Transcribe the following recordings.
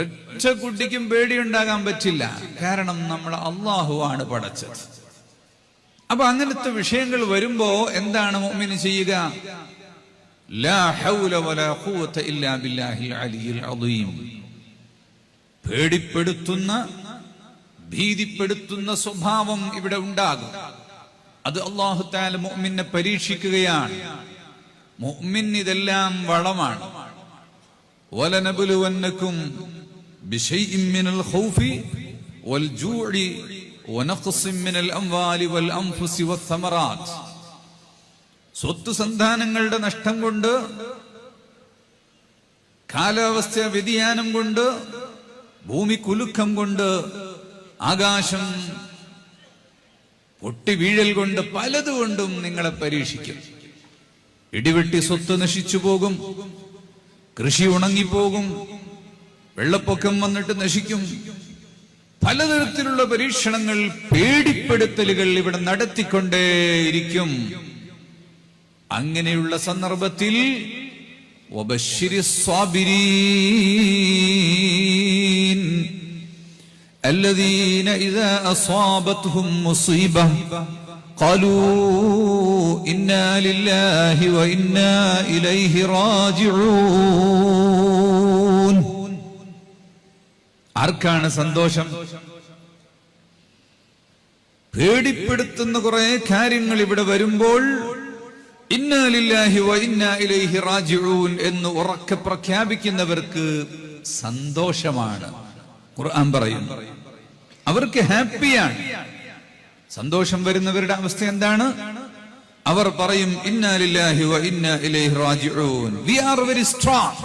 ഒറ്റ കുട്ടിക്കും പേടിയുണ്ടാകാൻ പറ്റില്ല. കാരണം നമ്മൾ അള്ളാഹു ആണ് പടച്ചത്. അപ്പൊ അങ്ങനത്തെ വിഷയങ്ങൾ വരുമ്പോ എന്താണ് മോമിന് ചെയ്യുക? പേടിപ്പെടുത്തുന്ന ഭീതിപ്പെടുത്തുന്ന സ്വഭാവം ഇവിടെ ഉണ്ടാകും. അത് അള്ളാഹു താല മോമിനെ പരീക്ഷിക്കുകയാണ്. മോമിൻ ഇതെല്ലാം വളമാണ് ും. بشيء من الخوف والجوع ونقص من الأموال والأنفس والثمرات സ്വത്ത് സന്താനങ്ങളുടെ നഷ്ടം കൊണ്ട് കാലാവസ്ഥ വ്യതിയാനം കൊണ്ട് ഭൂമി കുലുക്കം കൊണ്ട് ആകാശം പൊട്ടി വീഴൽ കൊണ്ട് പലതുകൊണ്ടും നിങ്ങളെ പരീക്ഷിക്കും ഇടിവെട്ടി സ്വത്ത് നശിച്ചു പോകും കൃഷി ഉണങ്ങിപ്പോകും വെള്ളപ്പൊക്കം വന്നിട്ട് നശിക്കും പലതരത്തിലുള്ള പരീക്ഷണങ്ങൾ പേടിപ്പെടുത്തലുകൾ ഇവിടെ നടത്തിക്കൊണ്ടേയിരിക്കും അങ്ങനെയുള്ള സന്ദർഭത്തിൽ وبشر الصابرين الذين إذا أصابتهم مصيبة قالوا إنا لله وإنا إليه راجعون ആർക്കാണ് സന്തോഷം? പേടിപ്പെടുത്തുന്ന കുറെ കാര്യങ്ങൾ ഇവിടെ വരുമ്പോൾ ഇലൈഹി റാജിഊൻ എന്ന് ഉറക്കെ പ്രഖ്യാപിക്കുന്നവർക്ക് സന്തോഷമാണ്. ഖുർആൻ അവർക്ക് ഹാപ്പിയാണ്. സന്തോഷം വരുന്നവരുടെ അവസ്ഥ എന്താണ്? അവർ പറയും ഇന്നാലില്ലാഹി ഇലൈഹി റാജിഊൻ. വി ആർ വെരി സ്ട്രോങ്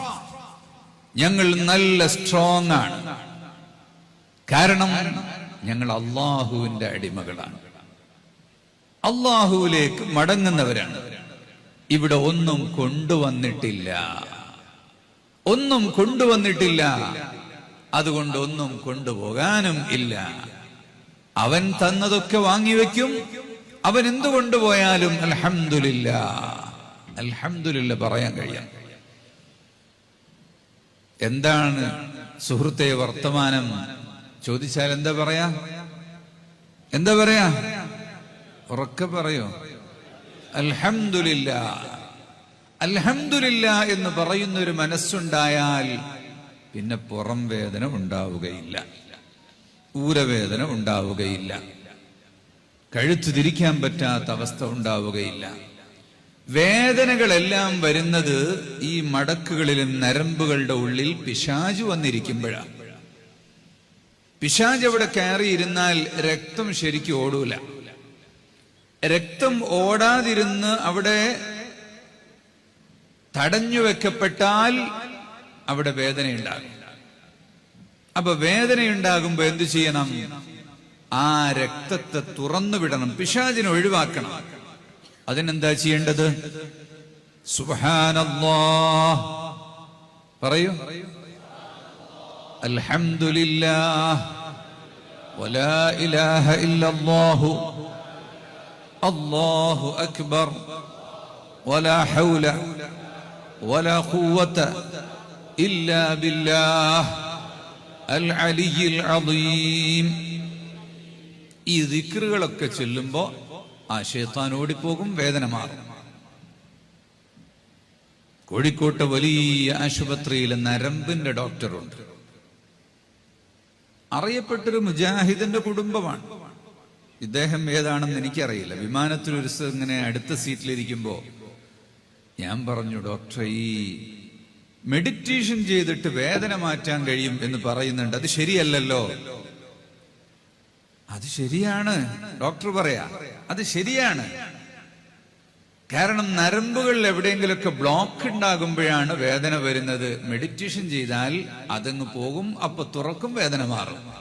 ഞങ്ങൾ നല്ല സ്ട്രോങ് ആണ്. കാരണം ഞങ്ങൾ അള്ളാഹുവിന്റെ അടിമകളാണ്. അള്ളാഹുവിലേക്ക് മടങ്ങുന്നവരാണ്. ഇവിടെ ഒന്നും കൊണ്ടുവന്നിട്ടില്ല. ഒന്നും കൊണ്ടുവന്നിട്ടില്ല. അതുകൊണ്ട് ഒന്നും കൊണ്ടുപോകാനും ഇല്ല. അവൻ തന്നതൊക്കെ വാങ്ങിവെക്കും അവൻ എന്തു കൊണ്ടുപോയാലും അൽഹമില്ല അൽഹംദുലില്ല പറയാൻ കഴിയാം. എന്താണ് സുഹൃത്തെ വർത്തമാനം? ചോദിച്ചാൽ എന്താ പറയാ? എന്താ പറയാ? ഉറക്കെ പറയോ? അൽഹമില്ല അൽഹംദുലില്ല എന്ന് പറയുന്ന ഒരു മനസ്സുണ്ടായാൽ പിന്നെ പുറം വേദന ഉണ്ടാവുകയില്ല. ഊരവേദന ഉണ്ടാവുകയില്ല. കഴുത്തു തിരിക്കാൻ പറ്റാത്ത അവസ്ഥ ഉണ്ടാവുകയില്ല. വേദനകളെല്ലാം വരുന്നത് ഈ മടക്കുകളിലും നരമ്പുകളുടെ ഉള്ളിൽ പിശാചു വന്നിരിക്കുമ്പോഴാണ് പിശാജ് അവിടെ കയറിയിരുന്നാൽ രക്തം ശരിക്കും ഓടൂല. രക്തം ഓടാതിരുന്ന് അവിടെ തടഞ്ഞു വെക്കപ്പെട്ടാൽ അവിടെ വേദനയുണ്ടാകും. അപ്പൊ വേദനയുണ്ടാകുമ്പോ എന്തു ചെയ്യണം? ആ രക്തത്തെ തുറന്നു വിടണം പിശാചിനെ ഒഴിവാക്കണം. അതിനെന്താ ചെയ്യേണ്ടത്? സുഹാനോ പറയൂ. അൽഹംദുലില്ലാ ولا إله إلا الله الله أكبر ولا حول ولا قوة إلا بالله العلي العظيم ഈ ദിക്റുകളൊക്കെ ചൊല്ലുമ്പോ ആ ഷേത്താൻ ഓടിപ്പോകും വേദന മാറും കോഴിക്കോട്ടെ വലിയ ആശുപത്രിയിൽ നരമ്പിന്റെ ഡോക്ടറുണ്ട് അറിയപ്പെട്ടൊരു മുജാഹിദിന്റെ കുടുംബമാണ്. ഇദ്ദേഹം ഏതാണെന്ന് എനിക്കറിയില്ല. വിമാനത്തിൽ ഒരു ഇങ്ങനെ അടുത്ത സീറ്റിലിരിക്കുമ്പോ ഞാൻ പറഞ്ഞു ഡോക്ടർ ഈ മെഡിറ്റേഷൻ ചെയ്തിട്ട് വേദന മാറ്റാൻ കഴിയും എന്ന് പറയുന്നുണ്ട്. അത് ശരിയല്ലല്ലോ. അത് ശരിയാണ്. ഡോക്ടർ പറയാ അത് ശരിയാണ്. കാരണം നരമ്പുകളിൽ എവിടെയെങ്കിലുമൊക്കെ ബ്ലോക്ക് ഉണ്ടാകുമ്പോഴാണ് വേദന വരുന്നത്. മെഡിറ്റേഷൻ ചെയ്താൽ അതങ്ങ് പോകും അപ്പൊ തുറക്കും വേദന മാറും.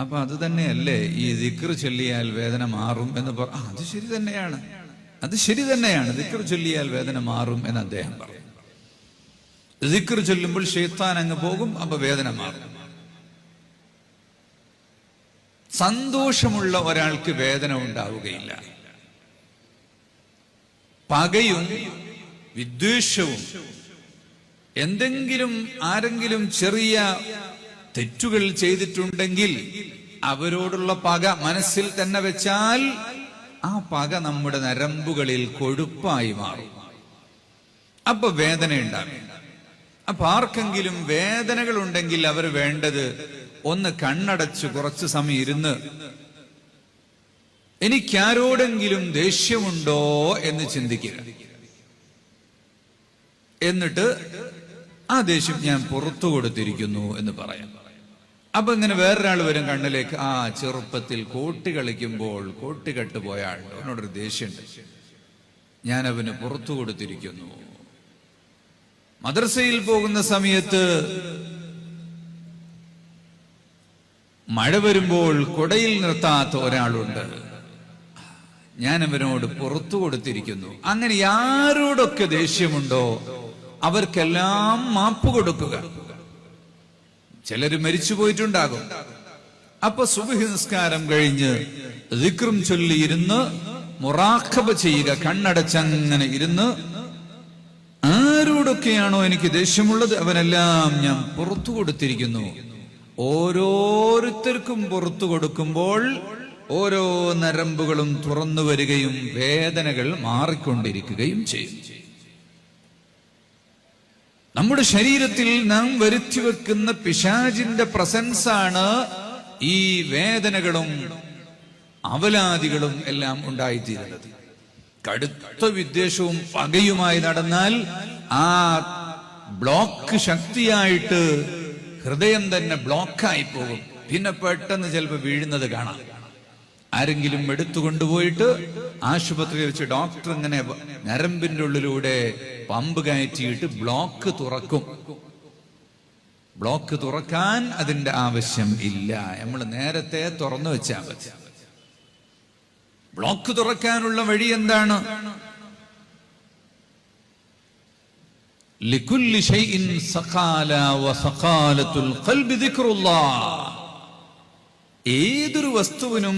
അപ്പൊ അത് തന്നെയല്ലേ? ഈ ദിക്ർ ചൊല്ലിയാൽ വേദന മാറും എന്ന് പറ അത് ശരി തന്നെയാണ്. അത് ശരി തന്നെയാണ്. ദിക്ർ ചൊല്ലിയാൽ വേദന മാറും എന്ന് അദ്ദേഹം പറഞ്ഞു. ദിക്ർ ചൊല്ലുമ്പോൾ ഷെയ്ത്താൻ അങ്ങ് പോകും അപ്പൊ വേദന മാറും. സന്തോഷമുള്ള ഒരാൾക്ക് വേദന ഉണ്ടാവുകയില്ല. പകയും വിദ്വേഷവും. എന്തെങ്കിലും ആരെങ്കിലും ചെറിയ തെറ്റുകൾ ചെയ്തിട്ടുണ്ടെങ്കിൽ അവരോടുള്ള പക മനസ്സിൽ തന്നെ വെച്ചാൽ ആ പക നമ്മുടെ നരമ്പുകളിൽ കൊഴുപ്പായി മാറും. അപ്പൊ വേദന ഉണ്ടാകും അപ്പൊ ആർക്കെങ്കിലും വേദനകൾ ഉണ്ടെങ്കിൽ അവർ വേണ്ടത് ഒന്ന് കണ്ണടച്ച് കുറച്ച് സമയം ഇരുന്ന് എനിക്കാരോടെങ്കിലും ദേഷ്യമുണ്ടോ എന്ന് ചിന്തിക്കുക. എന്നിട്ട് ആ ദേഷ്യം ഞാൻ പുറത്തു കൊടുത്തിരിക്കുന്നു എന്ന് പറയാം. അപ്പൊ ഇങ്ങനെ വേറൊരാൾ വരും കണ്ണിലേക്ക് ആ ചെറുപ്പത്തിൽ കോട്ടി കളിക്കുമ്പോൾ കോട്ടിക്കെട്ട് പോയ ആൾ അവനോടൊരു ദേഷ്യമുണ്ട്. ഞാൻ അവന് പുറത്തു കൊടുത്തിരിക്കുന്നു. മദ്രസയിൽ പോകുന്ന സമയത്ത് മഴ വരുമ്പോൾ കുടയിൽ നിർത്താത്ത ഒരാളുണ്ട്. ഞാൻ അവനോട് പുറത്തു കൊടുത്തിരിക്കുന്നു. അങ്ങനെ ആരോടൊക്കെ ദേഷ്യമുണ്ടോ അവർക്കെല്ലാം മാപ്പ് കൊടുക്കുക. ചിലർ മരിച്ചു പോയിട്ടുണ്ടാകും. അപ്പൊ സുബഹി നിസ്കാരം കഴിഞ്ഞ് ചൊല്ലി ഇരുന്ന് മുറാഖബ ചെയ്യുക കണ്ണടച്ചങ്ങനെ ഇരുന്ന് ആരോടൊക്കെയാണോ എനിക്ക് ദേഷ്യമുള്ളത് അവനെല്ലാം ഞാൻ പുറത്തു കൊടുത്തിരിക്കുന്നു. ഓരോരുത്തർക്കും പുറത്തു കൊടുക്കുമ്പോൾ ഓരോ നരമ്പുകളും തുറന്നു വരികയും വേദനകൾ മാറിക്കൊണ്ടിരിക്കുകയും ചെയ്യും. നമ്മുടെ ശരീരത്തിൽ നാം വരുത്തി വെക്കുന്ന പിശാചിന്റെ പ്രസൻസാണ് ഈ വേദനകളും അവലാദികളും എല്ലാം ഉണ്ടായിത്തീരുന്നത്. കടുത്ത വിദ്വേഷവും പകയുമായി നടന്നാൽ ആ ബ്ലോക്ക് ശക്തിയായിട്ട് ഹൃദയം തന്നെ ബ്ലോക്കായി പോകും. പിന്നെ പെട്ടെന്ന് ചിലപ്പോൾ വീഴുന്നത് കാണാം. ആരെങ്കിലും എടുത്തു കൊണ്ടുപോയിട്ട് ആശുപത്രിയിൽ വെച്ച് ഡോക്ടർ ഇങ്ങനെ ഞരമ്പിന്റെ ഉള്ളിലൂടെ പമ്പ് കയറ്റിയിട്ട് ബ്ലോക്ക് തുറക്കും. ബ്ലോക്ക് തുറക്കാൻ അതിന്റെ ആവശ്യം ഇല്ല. നമ്മൾ നേരത്തെ തുറന്നു വെച്ചാൽ മതി. ബ്ലോക്ക് തുറക്കാനുള്ള വഴി എന്താണ്? ഏതൊരു വസ്തുവിനും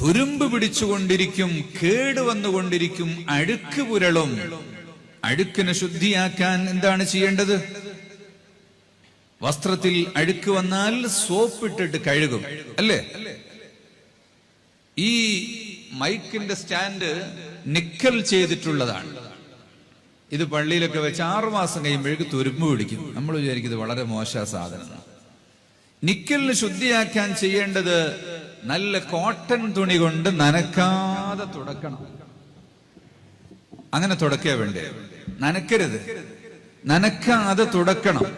തുരുമ്പ് പിടിച്ചുകൊണ്ടിരിക്കും കേട് വന്നുകൊണ്ടിരിക്കും അഴുക്ക് പുരളും. അഴുക്കിനെ ശുദ്ധിയാക്കാൻ എന്താണ് ചെയ്യേണ്ടത്? വസ്ത്രത്തിൽ അഴുക്ക് വന്നാൽ സോപ്പിട്ടിട്ട് കഴുകും അല്ലേ? ഈ മൈക്കിന്റെ സ്റ്റാൻഡ് നിക്കൽ ചെയ്തിട്ടുള്ളതാണ്. ഇത് പള്ളിയിലൊക്കെ വെച്ച് ആറുമാസം കഴിയുമ്പോഴേക്ക് തുരുമ്പ് പിടിക്കും. നമ്മൾ വിചാരിക്കും ഇത് വളരെ മോശ സാധനമാണ്. നിക്കലിന് ശുദ്ധിയാക്കാൻ ചെയ്യേണ്ടത് നല്ല കോട്ടൺ തുണി കൊണ്ട് നനക്കാതെ തുടക്കണം. അങ്ങനെ തുടക്കേ വേണ്ടേ? നനക്കരുത്. നനക്കാതെ തുടക്കണം.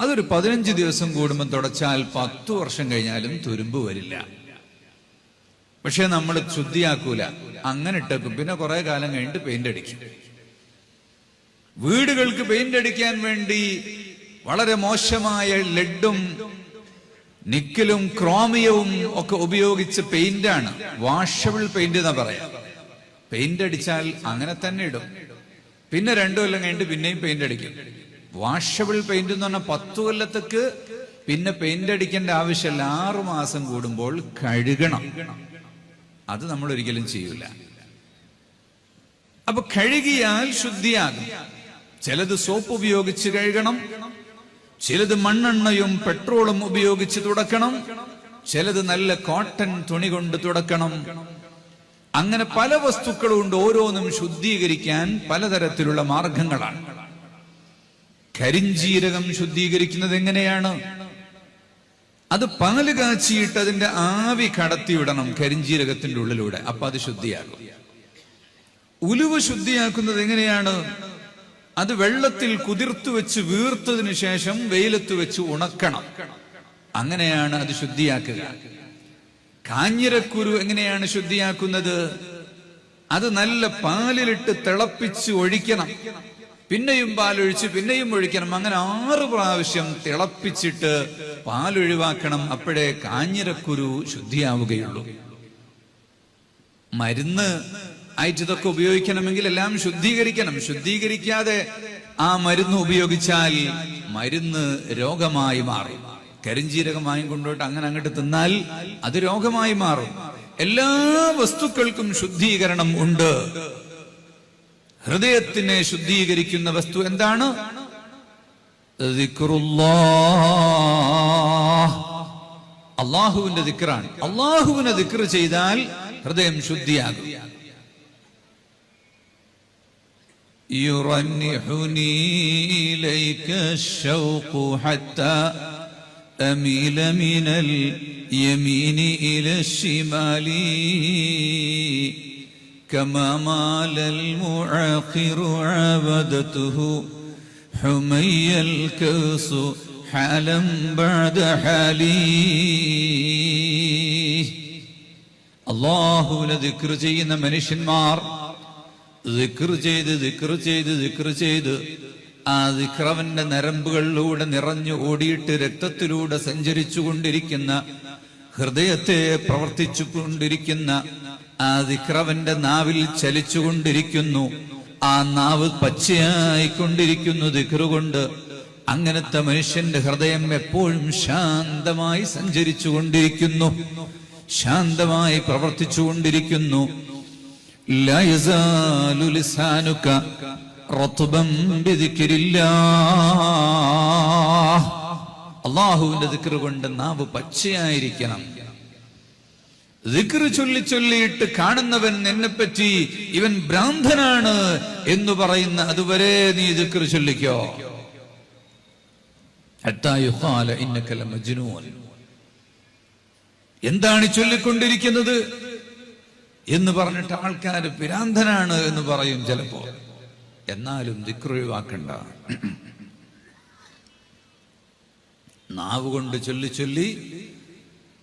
അതൊരു പതിനഞ്ച് ദിവസം കൂടുമ്പോൾ തുടച്ചാൽ പത്ത് വർഷം കഴിഞ്ഞാലും തുരുമ്പ് വരില്ല. പക്ഷെ നമ്മൾ ശുദ്ധിയാക്കൂല. അങ്ങനെ ഇട്ടേക്കും. പിന്നെ കുറെ കാലം കഴിഞ്ഞിട്ട് പെയിന്റ് അടിക്കും. വീടുകൾക്ക് പെയിന്റ് അടിക്കാൻ വേണ്ടി വളരെ മോശമായ ലെഡും നിക്കലും ക്രോമിയവും ഒക്കെ ഉപയോഗിച്ച് പെയിന്റാണ്. വാഷബിൾ പെയിന്റ് എന്നാ പറയാം. പെയിന്റ് അടിച്ചാൽ അങ്ങനെ തന്നെ ഇടും. പിന്നെ രണ്ടു കൊല്ലം കഴിഞ്ഞിട്ട് പിന്നെയും പെയിന്റ് അടിക്കും. വാഷബിൾ പെയിന്റ് എന്ന് പറഞ്ഞാൽ പത്തു കൊല്ലത്തേക്ക് പിന്നെ പെയിന്റ് അടിക്കേണ്ട ആവശ്യമില്ല. ആറു മാസം കൂടുമ്പോൾ കഴുകണം. അത് നമ്മൾ ഒരിക്കലും ചെയ്യൂല. അപ്പൊ കഴുകിയാൽ ശുദ്ധിയാകും. ചിലത് സോപ്പ് ഉപയോഗിച്ച് കഴുകണം. ചിലത് മണ്ണെണ്ണയും പെട്രോളും ഉപയോഗിച്ച് തുടക്കണം ചിലത് നല്ല കോട്ടൺ തുണി കൊണ്ട് തുടക്കണം. അങ്ങനെ പല വസ്തുക്കളും ഉണ്ട് ഓരോന്നും ശുദ്ധീകരിക്കാൻ പലതരത്തിലുള്ള മാർഗങ്ങളാണ്. കരിഞ്ജീരകം ശുദ്ധീകരിക്കുന്നത് എങ്ങനെയാണ്? അത് പാൽ കാച്ചിയിട്ട് അതിന്റെ ആവി കടത്തിവിടണം കരിഞ്ജീരകത്തിന്റെ ഉള്ളിലൂടെ. അപ്പൊ അത് ശുദ്ധിയാകും. ഉലുവ് ശുദ്ധിയാക്കുന്നത് എങ്ങനെയാണ്? അത് വെള്ളത്തിൽ കുതിർത്തു വെച്ച് വീർത്തതിന് ശേഷം വെയിലത്ത് വെച്ച് ഉണക്കണം. അങ്ങനെയാണ് അത് ശുദ്ധിയാക്കുക. കാഞ്ഞിരക്കുരു എങ്ങനെയാണ് ശുദ്ധിയാക്കുന്നത്? അത് നല്ല പാലിലിട്ട് തിളപ്പിച്ച് ഒഴിക്കണം. പിന്നെയും പാലൊഴിച്ച് പിന്നെയും ഒഴിക്കണം. അങ്ങനെ ആറ് പ്രാവശ്യം തിളപ്പിച്ചിട്ട് പാലൊഴിവാക്കണം. അപ്പോഴേ കാഞ്ഞിരക്കുരു ശുദ്ധിയാവുകയുള്ളൂ. മരുന്ന് ആയിട്ട് ഇതൊക്കെ ഉപയോഗിക്കണമെങ്കിൽ എല്ലാം ശുദ്ധീകരിക്കണം. ശുദ്ധീകരിക്കാതെ ആ മരുന്ന് ഉപയോഗിച്ചാൽ മരുന്ന് രോഗമായി മാറും. കരിഞ്ചീരകം വാങ്ങിക്കൊണ്ടോട്ട് അങ്ങനെ അങ്ങോട്ട് തിന്നാൽ അത് രോഗമായി മാറും. എല്ലാ വസ്തുക്കൾക്കും ശുദ്ധീകരണം ഉണ്ട്. ഹൃദയത്തിനെ ശുദ്ധീകരിക്കുന്ന വസ്തു എന്താണ്. അള്ളാഹുവിന്റെ ദിക്റാണ്. അള്ളാഹുവിനെ ദിക്ർ ചെയ്താൽ ഹൃദയം ശുദ്ധിയാകും. يرنحني إليك الشوق حتى أميل من اليمين إلى الشمال كما مال المعاقر عبدته حمي الكوس حالا بعد حالي അള്ളാഹുവിനെ ദിക്ർ ചെയ്യുന്ന മനുഷ്യന്മാർ ദിക്ർ ചെയ്ത് ദിക്ർ ചെയ്ത് ദിക്ർ ചെയ്ത്. ആ ദിക്റവന്റെ നരമ്പുകളിലൂടെ നിറഞ്ഞു ഓടിയിട്ട് രക്തത്തിലൂടെ സഞ്ചരിച്ചു കൊണ്ടിരിക്കുന്ന ഹൃദയത്തെ പ്രവർത്തിച്ചു കൊണ്ടിരിക്കുന്ന ആ ദിക്റവന്റെ നാവിൽ ചലിച്ചുകൊണ്ടിരിക്കുന്നു. ആ നാവ് പച്ചയായിക്കൊണ്ടിരിക്കുന്നു ദിക്റ് കൊണ്ട്. അങ്ങനത്തെ മനുഷ്യന്റെ ഹൃദയം എപ്പോഴും ശാന്തമായി സഞ്ചരിച്ചു കൊണ്ടിരിക്കുന്നു ശാന്തമായി പ്രവർത്തിച്ചുകൊണ്ടിരിക്കുന്നു. لا അള്ളാഹുവിന്റെ ദിക്ർ കൊണ്ട് നാവ് പച്ചയായിരിക്കണം. ദിക്ർ ചൊല്ലി ചൊല്ലിയിട്ട് കാണുന്നവൻ എന്നെ പറ്റി ഇവൻ ഭ്രാന്തനാണ് എന്ന് പറയുന്ന അതുവരെ നീ ദിക്ർ ചൊല്ലിക്കോ. എന്താണ് ചൊല്ലിക്കൊണ്ടിരിക്കുന്നത്? എന്ന് പറഞ്ഞിട്ട് ആൾക്കാർ പിരാന്തനാണ് എന്ന് പറയും ചിലപ്പോ. എന്നാലും ദിക്രൊഴിവാക്കണ്ട നാവ് കൊണ്ട് ചൊല്ലി ചൊല്ലി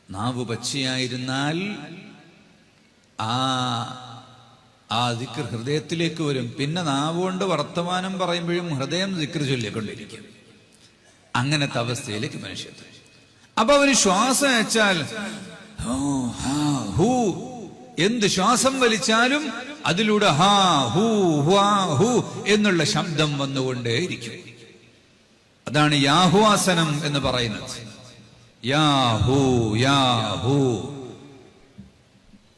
നാവ് പച്ചയായിരുന്നാൽ ആ ആ ദിക്ർ ഹൃദയത്തിലേക്ക് വരും. പിന്നെ നാവ് കൊണ്ട് വർത്തമാനം പറയുമ്പോഴും ഹൃദയം ദിക്ർ ചൊല്ലിക്കൊണ്ടിരിക്കും. അങ്ങനത്തെ അവസ്ഥയിലേക്ക് മനുഷ്യത്തെ അപ്പൊ അവന് ശ്വാസം ഹാ, ഹൂ എന്ത് ശ്വാസം വലിച്ചാലും അതിലൂടെ ഹാ ഹൂ ഹുവാ ഹൂ എന്നുള്ള ശബ്ദം വന്നുകൊണ്ടേയിരിക്കും. അതാണ് യാഹുവാസനം എന്ന് പറയുന്നത്. യാഹൂ യാഹൂ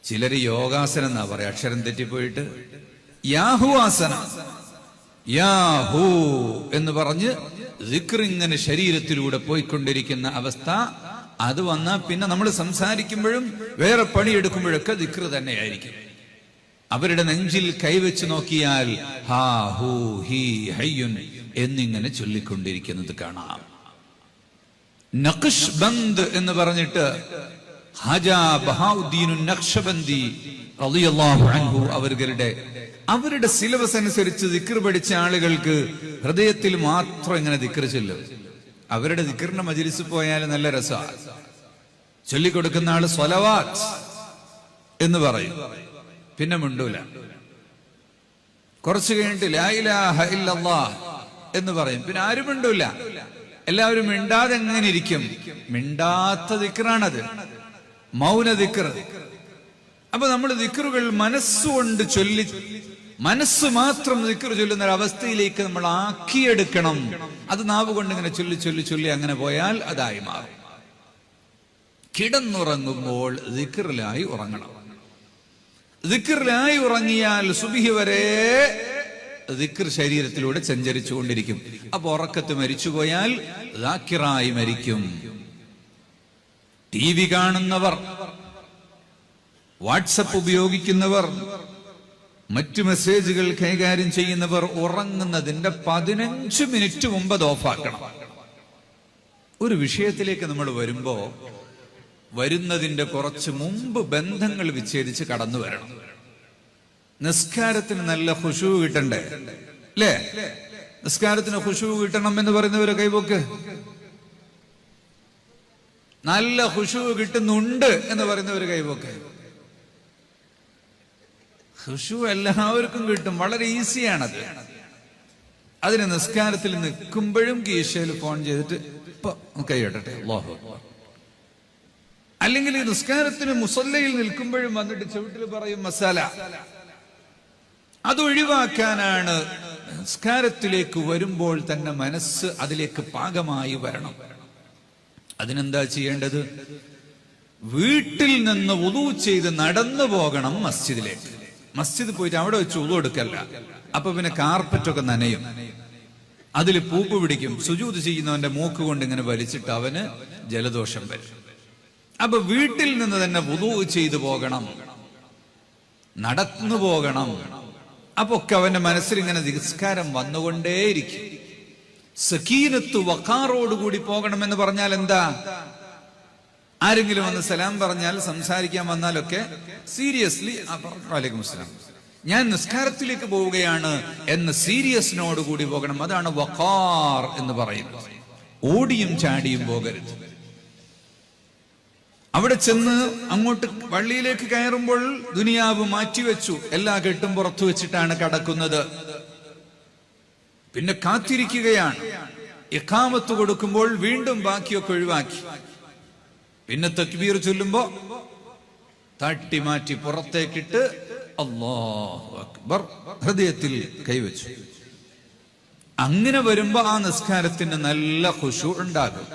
ചിലര് യോഗാസനം എന്നാ പറയാ. അക്ഷരം തെറ്റിപ്പോയിട്ട് യാഹുവാസനം. യാഹൂ എന്ന് പറഞ്ഞ് ഇങ്ങനെ ശരീരത്തിലൂടെ പോയിക്കൊണ്ടിരിക്കുന്ന അവസ്ഥ അത് വന്നാൽ പിന്നെ നമ്മൾ സംസാരിക്കുമ്പോഴും വേറെ പണിയെടുക്കുമ്പോഴൊക്കെ ദിക്ർ തന്നെയായിരിക്കും. അവരുടെ നെഞ്ചിൽ കൈവച്ച് നോക്കിയാൽ ഹാ ഹൂ ഹി ഹയ്യുൻ എന്നിങ്ങനെ ചൊല്ലിക്കൊണ്ടിരിക്കുന്നത് കാണാം. നഖഷ് ബന്ദ് എന്ന് പറഞ്ഞിട്ട് ഹാജാ ബഹാഉദ്ദീനു റളിയല്ലാഹു അൻഹു അവരുടെ അവരുടെ സിലബസ് അനുസരിച്ച് ദിക്ർ പഠിച്ച ആളുകൾക്ക് ഹൃദയത്തിൽ മാത്രം ഇങ്ങനെ ദിക്ർ ചൊല്ലും. അവരുടെ ദിക്കറിന്റെ മജിലിസ് പോയാൽ നല്ല രസമാണ് ചൊല്ലിക്കൊടുക്കുന്ന ആൾ സ്വലവാത്ത് എന്ന് പറയും. പിന്നെ മിണ്ടൂല. കുറച്ചു കഴിഞ്ഞിട്ട് എന്ന് പറയും. പിന്നെ ആരും മിണ്ടൂല. എല്ലാവരും മിണ്ടാതെ എങ്ങനെ ഇരിക്കും? മിണ്ടാത്ത ദിക്റാണത് മൗന ദിക്ർ അപ്പൊ നമ്മൾ ദിക്റുകൾ മനസ്സുകൊണ്ട് ചൊല്ലി മനസ്സ് മാത്രം ദിക്ർ ചൊല്ലുന്ന ഒരു അവസ്ഥയിലേക്ക് നമ്മൾ ആക്കിയെടുക്കണം. അത് നാവ് കൊണ്ട് ഇങ്ങനെ ചൊല്ലി ചൊല്ലി ചൊല്ലി അങ്ങനെ പോയാൽ അതായി മാറും. കിടന്നുറങ്ങുമ്പോൾ ദിക്കറിലായി ഉറങ്ങണം. ദിക്കറിലായി ഉറങ്ങിയാൽ സുബിഹി വരെ ദിക്കർ ശരീരത്തിലൂടെ സഞ്ചരിച്ചു കൊണ്ടിരിക്കും അപ്പൊ ഉറക്കത്ത് മരിച്ചുപോയാൽ ദാക്കിറായി മരിക്കും. ടി വി കാണുന്നവർ വാട്സപ്പ് ഉപയോഗിക്കുന്നവർ മറ്റു മെസ്സേജുകൾ കൈകാര്യം ചെയ്യുന്നവർ ഉറങ്ങുന്നതിന്റെ പതിനഞ്ച് മിനിറ്റ് മുമ്പ് അത് ഓഫാക്കണം ഒരു വിഷയത്തിലേക്ക് നമ്മൾ വരുമ്പോ വരുന്നതിന്റെ കുറച്ച് മുമ്പ് ബന്ധങ്ങൾ വിച്ഛേദിച്ച് കടന്നു വരണം. നിസ്കാരത്തിന് നല്ല ഖുഷു കിട്ടണ്ടേ? അല്ലേ നിസ്കാരത്തിന് ഖുഷു കിട്ടണം എന്ന് പറയുന്നവരെ കൈപോക്ക് നല്ല ഖുഷു കിട്ടുന്നുണ്ട് എന്ന് പറയുന്നവര് കൈപോക്ക് ഖുശു എല്ലാവർക്കും കിട്ടും. വളരെ ഈസിയാണത്. അതിന് നിസ്കാരത്തിൽ നിൽക്കുമ്പോഴും കീശയിൽ ഫോൺ ചെയ്തിട്ട് ഇപ്പൊ കൈയിടട്ടെ അക്ബർ. അല്ലെങ്കിൽ ഈ നിസ്കാരത്തിന് മുസല്ലയിൽ നിൽക്കുമ്പോഴും വന്നിട്ട് ചുവട്ടിൽ പറയും മസാല. അതൊഴിവാക്കാനാണ് നിസ്കാരത്തിലേക്ക് വരുമ്പോൾ തന്നെ മനസ്സ് അതിലേക്ക് പാകമായി വരണം. അതിനെന്താ ചെയ്യേണ്ടത്? വീട്ടിൽ നിന്ന് ഉതു ചെയ്ത് നടന്നു പോകണം മസ്ജിദിലേക്ക്. മസ്ജിദ് പോയിട്ട് അവിടെ വെച്ച് ഉളു എടുക്കല്ല. അപ്പൊ പിന്നെ കാർപ്പറ്റൊക്കെ നനയും. അതിൽ പൂപ്പ് പിടിക്കും. സുജൂത് ചെയ്യുന്നവന്റെ മൂക്ക് കൊണ്ട് ഇങ്ങനെ വലിച്ചിട്ട് അവന് ജലദോഷം വരും. അപ്പൊ വീട്ടിൽ നിന്ന് തന്നെ വുതു ചെയ്തു പോകണം. നടന്നു പോകണം. അപ്പൊ ഒക്കെ അവന്റെ മനസ്സിൽ ഇങ്ങനെ നിസ്കാരം വന്നുകൊണ്ടേയിരിക്കും. സക്കീനത്ത് വക്കാറോടുകൂടി പോകണമെന്ന് പറഞ്ഞാൽ എന്താ ആരെങ്കിലും വന്ന് സലാം പറഞ്ഞാൽ സംസാരിക്കാൻ വന്നാലൊക്കെ സീരിയസ്ലി വാലിക്കും അസ്സലാം. ഞാൻ നിസ്കാരത്തിലേക്ക് പോവുകയാണ് എന്ന സീരിയസിനോട് കൂടി പോകണം. അതാണ് വഖാർ എന്ന് പറയുന്നത്. ഓടിയും ചാടിയും പോകരുത്. അവിടെ ചെന്ന് അങ്ങോട്ട് പള്ളിയിലേക്ക് കയറുമ്പോൾ ദുനിയാവ് മാറ്റിവെച്ചു എല്ലാ കെട്ടും പുറത്തു വെച്ചിട്ടാണ് കടക്കുന്നത്. പിന്നെ കാത്തിരിക്കുകയാണ്. ഇഖാമത്ത് കൊടുക്കുമ്പോൾ വീണ്ടും ബാക്കിയൊക്കെ ഒഴിവാക്കി. പിന്നെ തക്ബീർ ചൊല്ലുമ്പോ തട്ടി മാറ്റി പുറത്തേക്കിട്ട് അല്ലാഹു അക്ബർ ഹൃദയത്തിൽ കൈവച്ചു. അങ്ങനെ വരുമ്പോ ആ നിസ്കാരത്തിന് നല്ല ഖുഷു ഉണ്ടാകും.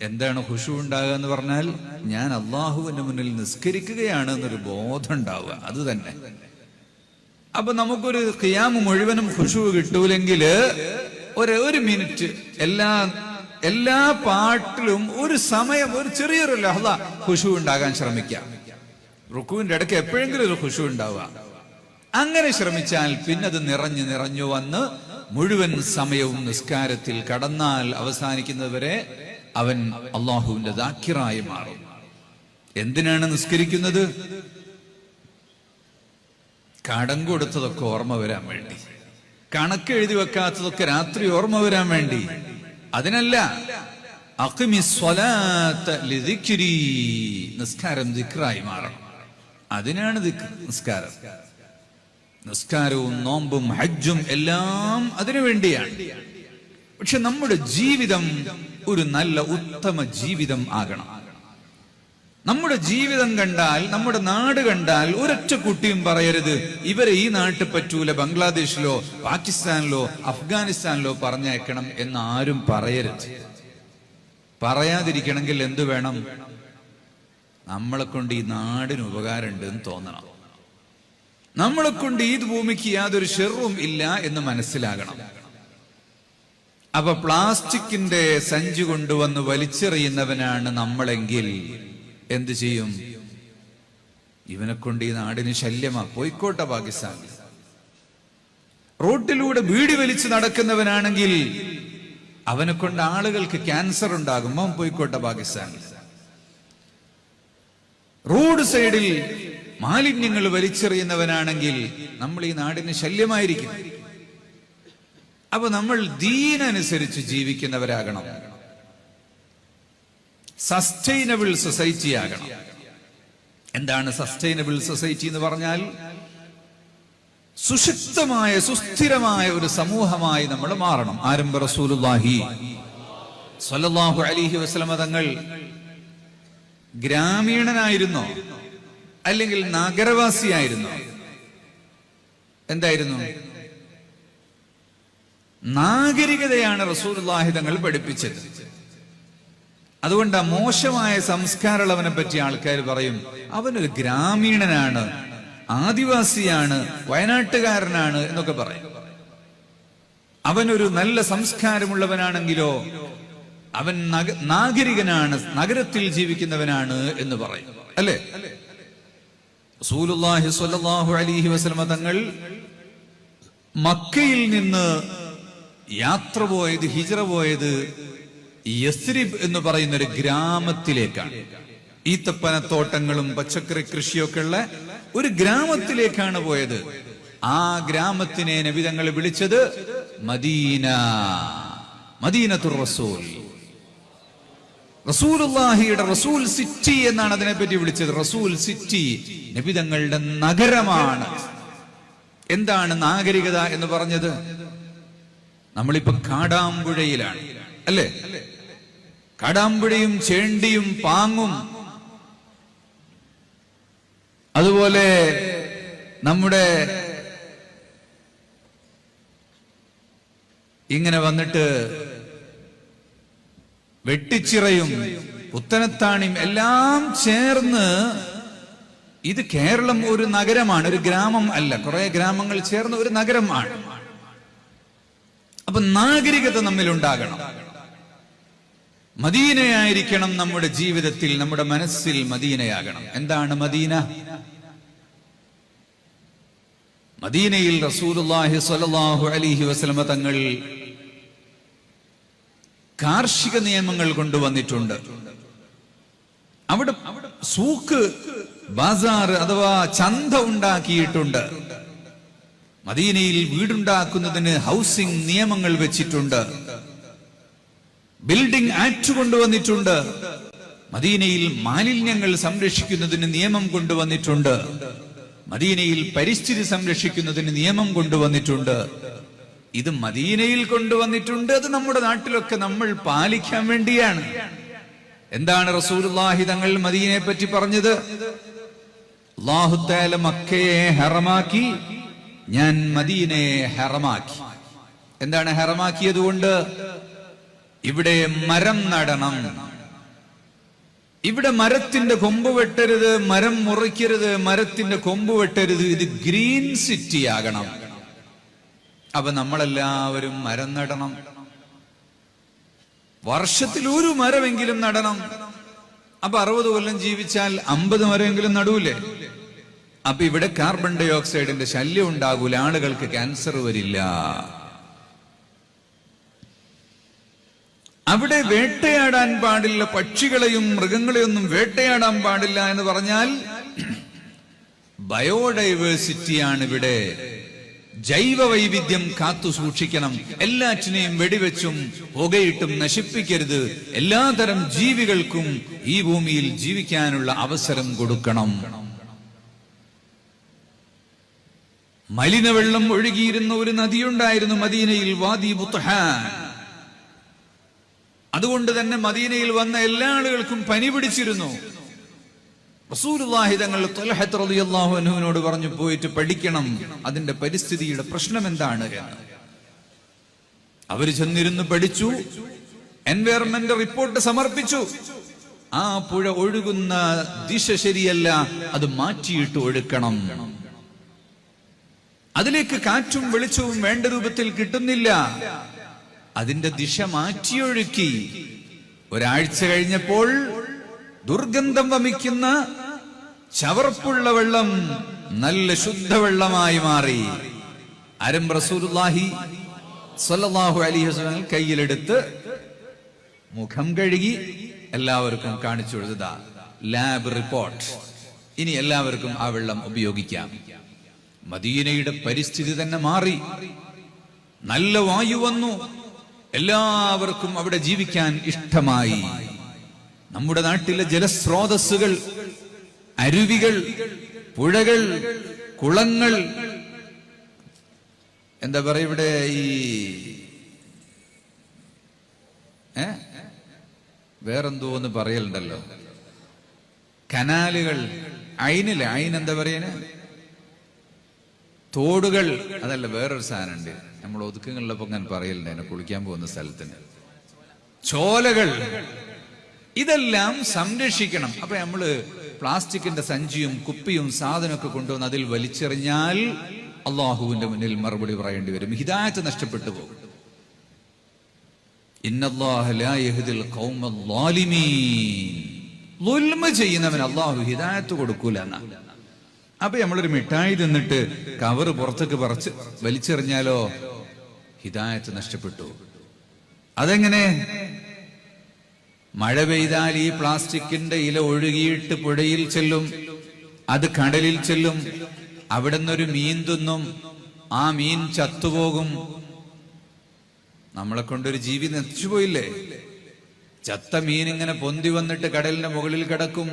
എന്താണ് ഖുഷു ഉണ്ടാകുക എന്ന് പറഞ്ഞാൽ ഞാൻ അള്ളാഹുവിന്റെ മുന്നിൽ നിസ്കരിക്കുകയാണ് എന്നൊരു ബോധം ഉണ്ടാവുക. അത് തന്നെ. അപ്പൊ നമുക്കൊരു ഖിയാമ് മുഴുവനും ഖുഷു കിട്ടൂലെങ്കിൽ ഒരു ഒരു മിനിറ്റ് എല്ലാ എല്ലാ പാട്ടിലും ഒരു സമയം ഒരു ചെറിയൊരു ലഹള ഖുഷു ഉണ്ടാകാൻ ശ്രമിക്കാം റുക്കുവിന്റെ ഇടയ്ക്ക് എപ്പോഴെങ്കിലും ഒരു ഖുഷു ഉണ്ടാവുക. അങ്ങനെ ശ്രമിച്ചാൽ പിന്നെ അത് നിറഞ്ഞു നിറഞ്ഞു വന്ന് മുഴുവൻ സമയവും നിസ്കാരത്തിൽ കടന്നാൽ അവസാനിക്കുന്നതുവരെ അവൻ അള്ളാഹുവിന്റെ ദാക്കിറായി മാറും. എന്തിനാണ് നിസ്കരിക്കുന്നത്? കടം കൊടുത്തതൊക്കെ ഓർമ്മ വരാൻ വേണ്ടി. കണക്ക് എഴുതി വെക്കാത്തതൊക്കെ രാത്രി ഓർമ്മ വരാൻ വേണ്ടി. അതിനല്ല. നിസ്കാരം ദിക്റായി മാറണം. അതിനാണ് നിസ്കാരം. നിസ്കാരവും നോമ്പും ഹജ്ജും എല്ലാം അതിനു വേണ്ടിയാണ്. പക്ഷെ നമ്മുടെ ജീവിതം ഒരു നല്ല ഉത്തമ ജീവിതം ആകണം. നമ്മുടെ ജീവിതം കണ്ടാൽ നമ്മുടെ നാട് കണ്ടാൽ ഒരൊറ്റ കുട്ടിയും പറയരുത്. ഇവരെ ഈ നാട്ടിൽ പറ്റൂല ബംഗ്ലാദേശിലോ പാകിസ്ഥാനിലോ അഫ്ഗാനിസ്ഥാനിലോ പറഞ്ഞയക്കണം എന്ന് ആരും പറയരുത്. പറയാതിരിക്കണമെങ്കിൽ എന്തു വേണം? നമ്മളെ കൊണ്ട് ഈ നാടിന് ഉപകാരമുണ്ട് എന്ന് തോന്നണം. നമ്മളെ കൊണ്ട് ഈ ഭൂമിക്ക് യാതൊരു ഷെറും ഇല്ല എന്ന് മനസ്സിലാകണം. അപ്പൊ പ്ലാസ്റ്റിക്കിന്റെ സഞ്ചി കൊണ്ടുവന്ന് വലിച്ചെറിയുന്നവനാണ് നമ്മളെങ്കിൽ എന്ത് ചെയ്യും? ഇവനെ കൊണ്ട് ഈ നാടിന് ശല്യമാ. പോയിക്കോട്ടെ പാകിസ്ഥാൻ. റോട്ടിലൂടെ വീട് വലിച്ചു നടക്കുന്നവനാണെങ്കിൽ അവനെ കൊണ്ട് ആളുകൾക്ക് ക്യാൻസർ ഉണ്ടാകും. പോയിക്കോട്ടെ പാകിസ്ഥാൻ. റോഡ് സൈഡിൽ മാലിന്യങ്ങൾ വലിച്ചെറിയുന്നവനാണെങ്കിൽ നമ്മൾ ഈ നാടിന് ശല്യമായിരിക്കും. അപ്പൊ നമ്മൾ ദീനനുസരിച്ച് ജീവിക്കുന്നവരാകണം. സസ്റ്റൈനബിൾ സൊസൈറ്റി ആകണം. എന്താണ് സസ്റ്റൈനബിൾ സൊസൈറ്റി എന്ന് പറഞ്ഞാൽ സുശക്തമായ സുസ്ഥിരമായ ഒരു സമൂഹമായി നമ്മൾ മാറണം. ആരംഭ റസൂലുള്ളാഹി സ്വല്ലല്ലാഹു അലൈഹി വസല്ലമ തങ്ങൾ ഗ്രാമീണനായിരുന്നോ? അല്ലെങ്കിൽ നഗരവാസിയായിരുന്നോ? എന്തായിരുന്നു? നാഗരികതയാണ് റസൂലുള്ളാഹി തങ്ങൾ പഠിപ്പിച്ചത്. അതുകൊണ്ട് മോശമായ സംസ്കാരമുള്ളവനെ പറ്റി ആൾക്കാർ പറയും അവനൊരു ഗ്രാമീണനാണ് ആദിവാസിയാണ് വയനാട്ടുകാരനാണ് എന്നൊക്കെ പറയും. അവനൊരു നല്ല സംസ്കാരമുള്ളവനാണെങ്കിലോ അവൻ നഗ- നാഗരികനാണ് നഗരത്തിൽ ജീവിക്കുന്നവനാണ് എന്ന് പറയും. അല്ലേ? റസൂലുള്ളാഹി സ്വല്ലല്ലാഹു അലൈഹി വസല്ലമ തങ്ങൾ മക്കയിൽ നിന്ന് യാത്ര പോയത് ഹിജറ പോയത് യസ്രിബ് എന്ന് പറയുന്ന ഒരു ഗ്രാമത്തിലേക്കാണ്. ഈത്തപ്പനത്തോട്ടങ്ങളും പച്ചക്കറി കൃഷിയൊക്കെ ഉള്ള ഒരു ഗ്രാമത്തിലേക്കാണ് പോയത്. ആ ഗ്രാമത്തിനെ നബിതങ്ങൾ വിളിച്ചത് മദീന മദീനത്തുർ റസൂൽ. റസൂലുള്ളാഹിയുടെ റസൂൽ സിറ്റി എന്നാണ് അതിനെ പറ്റി വിളിച്ചത്. റസൂൽ സിറ്റി നബിതങ്ങളുടെ നഗരമാണ്. എന്താണ് നാഗരികത എന്ന് പറഞ്ഞത്? നമ്മളിപ്പോ കാടാമ്പുഴയിലാണ്. അല്ലേ? കാടാമ്പുഴയും ചേണ്ടിയും പാങ്ങും. അതുപോലെ നമ്മുടെ ഇങ്ങനെ വന്നിട്ട് വെട്ടിച്ചിറയും പുത്തനത്താണിയും എല്ലാം ചേർന്ന് ഇത് കേരളം ഒരു നഗരമാണ് ഒരു ഗ്രാമം അല്ല. കുറെ ഗ്രാമങ്ങൾ ചേർന്ന് ഒരു നഗരമാണ്. അപ്പൊ നാഗരികത നമ്മിൽ ഉണ്ടാകണം മദീനയായിരിക്കണം നമ്മുടെ ജീവിതത്തിൽ നമ്മുടെ മനസ്സിൽ മദീനയാകണം. എന്താണ് മദീന? മദീനയിൽ റസൂലുള്ളാഹി സ്വല്ലല്ലാഹു അലിഹി വസ്ലമ തങ്ങൾ കാർഷിക നിയമങ്ങൾ കൊണ്ടുവന്നിട്ടുണ്ട്. അവിടെ സൂക്ക് ബാസാർ അഥവാ ചന്ത ഉണ്ടാക്കിയിട്ടുണ്ട്. മദീനയിൽ വീടുണ്ടാക്കുന്നതിന് ഹൗസിംഗ് നിയമങ്ങൾ വെച്ചിട്ടുണ്ട്. ബിൽഡിംഗ് ആക്ട് കൊണ്ടുവന്നിട്ടുണ്ട്. മദീനയിൽ മാലിന്യങ്ങൾ സംരക്ഷിക്കുന്നതിന് നിയമം കൊണ്ടുവന്നിട്ടുണ്ട്. മദീനയിൽ പരിസ്ഥിതി സംരക്ഷിക്കുന്നതിന് നിയമം കൊണ്ടുവന്നിട്ടുണ്ട്. ഇത് മദീനയിൽ കൊണ്ടുവന്നിട്ടുണ്ട്. അത് നമ്മുടെ നാട്ടിലൊക്കെ നമ്മൾ പാലിക്കാൻ വേണ്ടിയാണ്. എന്താണ് റസൂലുള്ളാഹി തങ്ങൾ മദീനയെ പറ്റി പറഞ്ഞത്? അള്ളാഹുത്താല മക്കയെ ഹറമാക്കി ഞാൻ മദീനയെ ഹറമാക്കി. എന്താണ് ഹറമാക്കിയത് കൊണ്ട്? ഇവിടെ മരം നടണം. ഇവിടെ മരത്തിന്റെ കൊമ്പ് വെട്ടരുത് മരം മുറിക്കരുത് മരത്തിന്റെ കൊമ്പ് വെട്ടരുത് ഇത് ഗ്രീൻ സിറ്റി ആകണം. അപ്പൊ നമ്മളെല്ലാവരും മരം നടണം. വർഷത്തിൽ ഒരു മരമെങ്കിലും നടണം. അപ്പൊ അറുപത് കൊല്ലം ജീവിച്ചാൽ അമ്പത് മരമെങ്കിലും നടൂലേ? അപ്പൊ ഇവിടെ കാർബൺ ഡൈ ഓക്സൈഡിന്റെ ശല്യം ഉണ്ടാകൂല ആളുകൾക്ക് ക്യാൻസർ വരില്ല. അവിടെ വേട്ടയാടാൻ പാടില്ല പക്ഷികളെയും മൃഗങ്ങളെയൊന്നും വേട്ടയാടാൻ പാടില്ല എന്ന് പറഞ്ഞാൽ ബയോഡൈവേഴ്സിറ്റിയാണ് ഇവിടെ. ജൈവ വൈവിധ്യം കാത്തു സൂക്ഷിക്കണം. എല്ലാറ്റിനെയും വെടിവെച്ചും പുകയിട്ടും നശിപ്പിക്കരുത്. എല്ലാതരം ജീവികൾക്കും ഈ ഭൂമിയിൽ ജീവിക്കാനുള്ള അവസരം കൊടുക്കണം. മലിനവെള്ളം ഒഴുകിയിരുന്ന ഒരു നദിയുണ്ടായിരുന്നു മദീനയിൽ വാദി ബുത്ഹാൻ. അതുകൊണ്ട് തന്നെ മദീനയിൽ വന്ന എല്ലാ ആളുകൾക്കും പനി പിടിച്ചിരുന്നു. റസൂലുള്ളാഹി തങ്ങൾ ത്വൽഹത്ത് റളിയല്ലാഹു അൻഹുവിനോട് പറഞ്ഞു പോയിട്ട് പഠിക്കണം. അതിന്റെ പരിസ്ഥിതിയുടെ പ്രശ്നം എന്താണ്? അവർ ചെന്നിരുന്ന് പഠിച്ചു. എൻവയറമെന്റ് റിപ്പോർട്ട് സമർപ്പിച്ചു. ആ പുഴ ഒഴുകുന്ന ദിശ ശരിയല്ല അത് മാറ്റിയിട്ട് ഒഴുക്കണം. അതിലേക്ക് കാറ്റും വെളിച്ചവും വേണ്ട രൂപത്തിൽ കിട്ടുന്നില്ല. അതിന്റെ ദിശ മാറ്റിയൊഴുക്കി. ഒരാഴ്ച കഴിഞ്ഞപ്പോൾ ദുർഗന്ധം വമിക്കുന്ന ചവർപ്പുള്ള വെള്ളം നല്ല ശുദ്ധവെള്ളമായി മാറി. അരം റസൂലുള്ളാഹി സ്വല്ലല്ലാഹു അലൈഹി വസല്ലം കയ്യിലെടുത്ത് മുഖം കഴുകി എല്ലാവർക്കും കാണിച്ചു കൊടുത്ത ലാബ് റിപ്പോർട്ട്. ഇനി എല്ലാവർക്കും ആ വെള്ളം ഉപയോഗിക്കാം. മദീനയുടെ പരിസ്ഥിതി തന്നെ മാറി. നല്ല വായു വന്നു. എല്ലാവർക്കും അവിടെ ജീവിക്കാൻ ഇഷ്ടമായി. നമ്മുടെ നാട്ടിലെ ജലസ്രോതസ്സുകൾ അരുവികൾ പുഴകൾ കുളങ്ങൾ എന്താ പറയുക ഇവിടെ ഈ ഏ? വേറെന്തോ ഒന്ന് പറയലുണ്ടല്ലോ. കനാലുകൾ അയിനില്ലേ അയിൻ എന്താ പറയുന്നത് തോടുകൾ. അതല്ല വേറൊരു സാധനമുണ്ട് നമ്മൾ ഒതുക്കങ്ങളിലപ്പോ ഞാൻ പറയലുണ്ട് എന്നെ കുളിക്കാൻ പോകുന്ന സ്ഥലത്തിന്. ചോലകൾ. ഇതെല്ലാം സംരക്ഷിക്കണം. അപ്പൊ നമ്മൾ പ്ലാസ്റ്റിക്കിന്റെ സഞ്ചിയും കുപ്പിയും സാധനമൊക്കെ കൊണ്ടുവന്ന് അതിൽ വലിച്ചെറിഞ്ഞാൽ അള്ളാഹുവിന്റെ മുന്നിൽ മറുപടി പറയേണ്ടി വരും. ഹിദായത്ത് നഷ്ടപ്പെട്ടു പോകും. ചെയ്യുന്നവൻ അള്ളാഹു ഹിദായത്ത് കൊടുക്കൂല എന്നാ. അപ്പൊ നമ്മളൊരു മിഠായി തിന്നിട്ട് കവറ് പുറത്തേക്ക് പറച്ച് വലിച്ചെറിഞ്ഞാലോ? ഹിതായത്ത് നഷ്ടപ്പെട്ടു. അതെങ്ങനെ? മഴ പെയ്താൽ ഈ പ്ലാസ്റ്റിക്കിന്റെ ഇല ഒഴുകിയിട്ട് പുഴയിൽ ചെല്ലും അത് കടലിൽ ചെല്ലും അവിടെ നിന്നൊരു മീൻ തിന്നും ആ മീൻ ചത്തുപോകും. നമ്മളെ കൊണ്ടൊരു ജീവി നശിച്ചുപോയില്ലേ? ചത്ത മീൻ ഇങ്ങനെ പൊന്തി വന്നിട്ട് കടലിന്റെ മുകളിൽ കിടക്കും.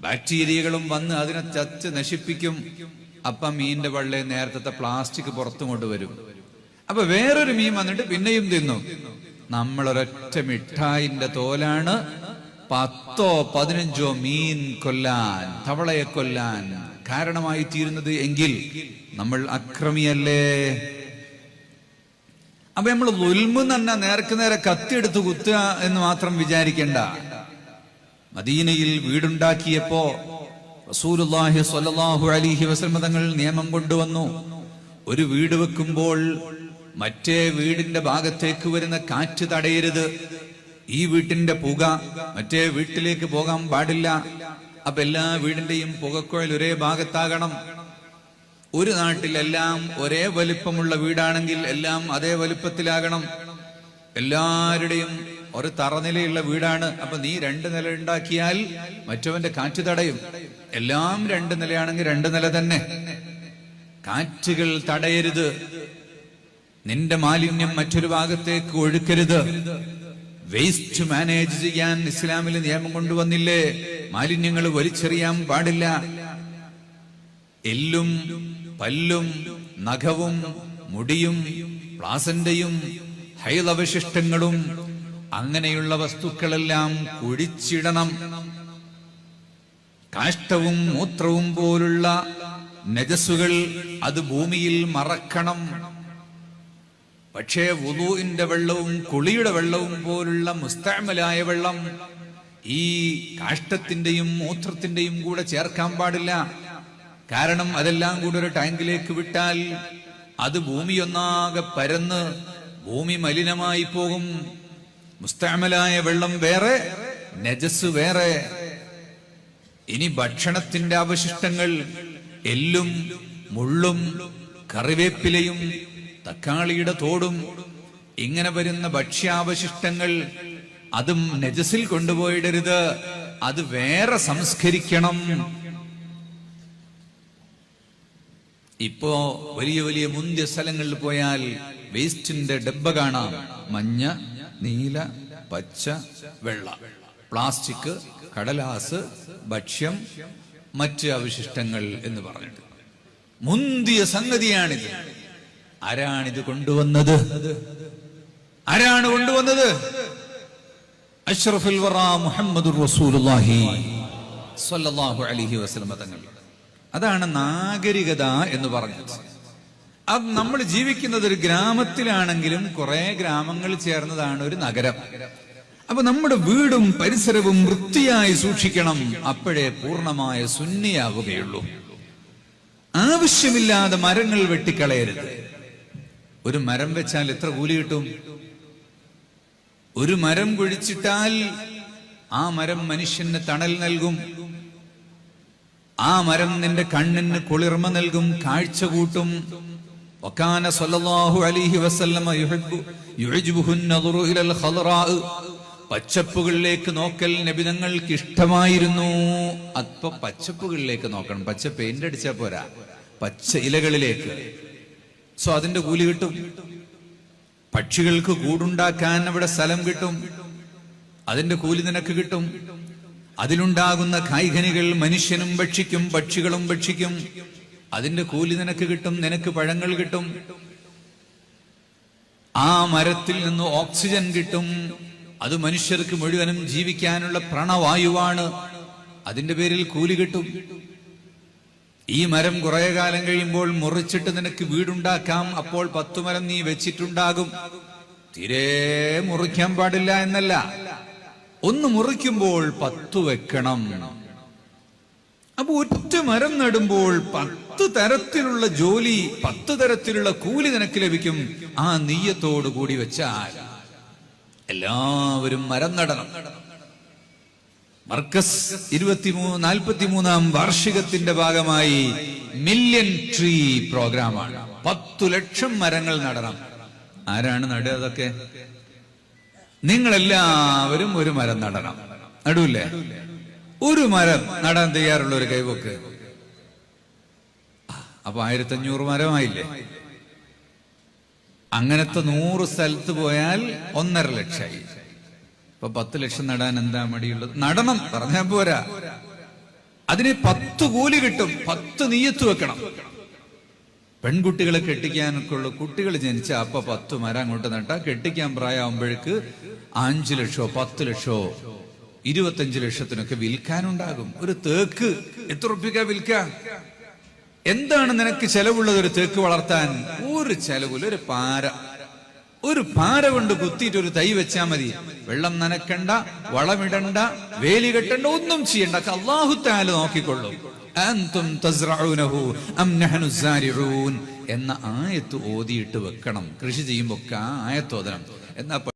ബാക്ടീരിയകളും വന്ന് അതിനെ ചച്ച് നശിപ്പിക്കും. അപ്പം മീനിന്റെ വള്ളയെ നേരത്തെ പ്ലാസ്റ്റിക് പുറത്തു കൊണ്ടുവരും. അപ്പൊ വേറൊരു മീൻ വന്നിട്ട് പിന്നെയും തിന്നു. നമ്മളൊരൊറ്റ മിഠായിന്റെ തോലാണ് പത്തോ പതിനഞ്ചോ മീൻ കൊല്ലാൻ തവളയെ കൊല്ലാൻ കാരണമായി തീരുന്നത് എങ്കിൽ നമ്മൾ അക്രമിയല്ലേ? അപ്പൊ നമ്മൾ ഉൽമു തന്നെ നേർക്ക് നേരെ കത്തിയെടുത്ത് കുത്തുക എന്ന് മാത്രം വിചാരിക്കണ്ട. മദീനയിൽ വീടുണ്ടാക്കിയപ്പോ റസൂലുള്ളാഹി സ്വല്ലല്ലാഹു അലൈഹി വസല്ലം തങ്ങൾ നിയമം കൊണ്ടുവന്നു. ഒരു വീട് വെക്കുമ്പോൾ മറ്റേ വീടിന്റെ ഭാഗത്തേക്ക് വരുന്ന കാറ്റ് തടയരുത്. ഈ വീട്ടിന്റെ പുക മറ്റേ വീട്ടിലേക്ക് പോകാൻ പാടില്ല. അപ്പൊ എല്ലാ വീടിന്റെയും പുകക്കുഴൽ ഒരേ ഭാഗത്താകണം. ഒരു നാട്ടിലെല്ലാം ഒരേ വലിപ്പമുള്ള വീടാണെങ്കിൽ എല്ലാം അതേ വലിപ്പത്തിലാകണം. എല്ലാവരുടെയും ഒരു തറനിലയുള്ള വീടാണ്. അപ്പൊ നീ രണ്ട് നില ഉണ്ടാക്കിയാൽ മറ്റവന്റെ കാറ്റ് തടയും. എല്ലാം രണ്ട് നിലയാണെങ്കിൽ രണ്ട് നില തന്നെ. കാറ്റുകൾ തടയരുത്. നിന്റെ മാലിന്യം മറ്റൊരു ഭാഗത്തേക്ക് ഒഴുക്കരുത്. വേസ്റ്റ് മാനേജ് ചെയ്യാൻ ഇസ്ലാമിൽ നിയമം കൊണ്ടുവന്നില്ലേ? മാലിന്യങ്ങൾ വലിച്ചെറിയാൻ പാടില്ല. എല്ലും പല്ലും നഖവും മുടിയും പ്ലാസന്റയും ഹൈലവശിഷ്ടങ്ങളും അങ്ങനെയുള്ള വസ്തുക്കളെല്ലാം കുഴിച്ചിടണം. കാഷ്ടവും മൂത്രവും പോലുള്ള നജസ്സുകൾ അത് ഭൂമിയിൽ മറക്കണം. പക്ഷേ വുളുവിന്റെ വെള്ളവും കുളിയുടെ വെള്ളവും പോലുള്ള മുസ്താമലായ വെള്ളം ഈ കാഷ്ടത്തിന്റെയും മൂത്രത്തിന്റെയും കൂടെ ചേർക്കാൻ പാടില്ല. കാരണം അതെല്ലാം കൂടെ ഒരു ടാങ്കിലേക്ക് വിട്ടാൽ അത് ഭൂമിയൊന്നാകെ പരന്ന് ഭൂമി മലിനമായി പോകും. മുസ്താമലായ വെള്ളം വേറെ നജസ് വേറെ. ഇനി ഭക്ഷണത്തിന്റെ അവശിഷ്ടങ്ങൾ എല്ലും മുള്ളും കറിവേപ്പിലയും തക്കാളിയുടെ തോടും ഇങ്ങനെ വരുന്ന ഭക്ഷ്യാവശിഷ്ടങ്ങൾ അതും നജസിൽ കൊണ്ടുപോയിടരുത്. അത് വേറെ സംസ്കരിക്കണം. ഇപ്പോ വലിയ വലിയ മുന്തിയ സ്ഥലങ്ങളിൽ പോയാൽ വേസ്റ്റിന്റെ ഡബ്ബ കാണാം. മഞ്ഞ നീല പച്ച വെള്ള. പ്ലാസ്റ്റിക് കടലാസ് ഭക്ഷ്യം മറ്റ് അവശിഷ്ടങ്ങൾ എന്ന് പറഞ്ഞിട്ട്. മുന്തിയ സംഗതിയാണിത്. ആരാണിത് കൊണ്ടുവന്നത്? ആരാണ് കൊണ്ടുവന്നത്? അഷ്റഫുൽ സ്വല്ലല്ലാഹു അലൈഹി വസല്ലം തങ്ങൾ. അതാണ് നാഗരികത എന്ന് പറഞ്ഞത്. അത് നമ്മൾ ജീവിക്കുന്നത് ഒരു ഗ്രാമത്തിലാണെങ്കിലും കുറെ ഗ്രാമങ്ങൾ ചേർന്നതാണ് ഒരു നഗരം. അപ്പൊ നമ്മുടെ വീടും പരിസരവും വൃത്തിയായി സൂക്ഷിക്കണം അപ്പോഴേ പൂർണമായ സുന്നിയാവുകയുള്ളൂ. ആവശ്യമില്ലാതെ മരങ്ങൾ വെട്ടിക്കളയരുത്. ഒരു മരം വെച്ചാൽ എത്ര കൂലി കിട്ടും? ഒരു മരം കുഴിച്ചിട്ടാൽ ആ മരം മനുഷ്യന് തണൽ നൽകും. ആ മരം നിന്റെ കണ്ണിന് കുളിർമ നൽകും കാഴ്ച കൂട്ടും. വക്കാന صلى الله عليه وسلم يحب يعجبه النظر الى الخضراء. പച്ചപ്പുകളിലേക്ക് നോക്കൽ നബിതങ്ങൾക്ക് ഇഷ്ടമായിരുന്നു അപ്പൊ പച്ചപ്പുകളിലേക്ക് നോക്കണം. പച്ച പെയിന്റ് അടിച്ചാ പോരാ. പച്ച ഇലകളിലേക്ക്. സോ അതിന്റെ കൂലി കിട്ടും. പക്ഷികൾക്ക് കൂടുണ്ടാക്കാൻ അവിടെ സ്ഥലം കിട്ടും. അതിന്റെ കൂലി നിനക്ക് കിട്ടും. അതിലുണ്ടാകുന്ന കായ്കനികൾ മനുഷ്യനും ഭക്ഷിക്കും പക്ഷികളും ഭക്ഷിക്കും. അതിന്റെ കൂലി നിനക്ക് കിട്ടും നിനക്ക് പഴങ്ങൾ കിട്ടും. ആ മരത്തിൽ നിന്ന് ഓക്സിജൻ കിട്ടും. അത് മനുഷ്യർക്ക് മുഴുവനും ജീവിക്കാനുള്ള പ്രണവായുവാണ്. അതിന്റെ പേരിൽ കൂലി കിട്ടും. ഈ മരം കുറേ കാലം കഴിയുമ്പോൾ മുറിച്ചിട്ട് നിനക്ക് വീടുണ്ടാക്കാം. അപ്പോൾ പത്തു മരം നീ വെച്ചിട്ടുണ്ടാകും. തീരെ മുറിക്കാൻ പാടില്ല എന്നല്ല. ഒന്ന് മുറിക്കുമ്പോൾ പത്തു വെക്കണം. അപ്പൊ ഒറ്റ മരം നടുമ്പോൾ പത്ത് തരത്തിലുള്ള ജോലി പത്ത് തരത്തിലുള്ള കൂലി നിനക്ക് ലഭിക്കും. ആ നെയ്യത്തോട് കൂടി വെച്ചാൽ എല്ലാവരും മരം നടണം. മർക്കസ് ഇരുപത്തിമൂന്ന് നാൽപ്പത്തിമൂന്നാം വാർഷികത്തിന്റെ ഭാഗമായി മില്യൺ ട്രീ പ്രോഗ്രാമാണ്. പത്തു ലക്ഷം മരങ്ങൾ നടണം. ആരാണ് നടുക നിങ്ങളെല്ലാവരും ഒരു മരം നടണം. നടുവില്ലേ? ഒരു മരം നടാൻ തയ്യാറുള്ള ഒരു കൈവക്ക്. അപ്പൊ ആയിരത്തി അഞ്ഞൂറ് മരമായില്ലേ? അങ്ങനത്തെ നൂറ് സ്ഥലത്ത് പോയാൽ ഒന്നര ലക്ഷമായി. ഇപ്പൊ പത്ത് ലക്ഷം നടാൻ എന്താ മടിയുള്ളത്? നടണം പറഞ്ഞാൽ പോരാ. അതിന് പത്ത് കൂലി കിട്ടും പത്ത് നീയത്ത് വെക്കണം. പെൺകുട്ടികളെ കെട്ടിക്കാനൊക്കെ ഉള്ള കുട്ടികൾ ജനിച്ച അപ്പൊ പത്ത് മരം അങ്ങോട്ട് നട്ടാ കെട്ടിക്കാൻ പ്രായമാകുമ്പോഴേക്ക് അഞ്ചു ലക്ഷോ പത്ത് ലക്ഷോ ഇരുപത്തഞ്ച് ലക്ഷത്തിനൊക്കെ വിൽക്കാനുണ്ടാകും. ഒരു തേക്ക് എത്ര റുപ്യക്ക വിൽക്ക? എന്താണ് നിനക്ക് ചെലവുള്ളത് ഒരു തേക്ക് വളർത്താൻ? ഒരു ചെലവില്ല ഒരു പാര. ഒരു പാര കൊണ്ട് കുത്തിയിട്ട് ഒരു തൈ വെച്ചാ മതി. വെള്ളം നനക്കണ്ട വളമിടണ്ട വേലി കെട്ടണ്ട ഒന്നും ചെയ്യണ്ട. അള്ളാഹുത്താൽ നോക്കിക്കൊള്ളും. എന്ന ആയത്ത് ഓതിയിട്ട് വെക്കണം. കൃഷി ചെയ്യുമ്പോൾ ആ ആയത്ത് ഓതണം എന്നാ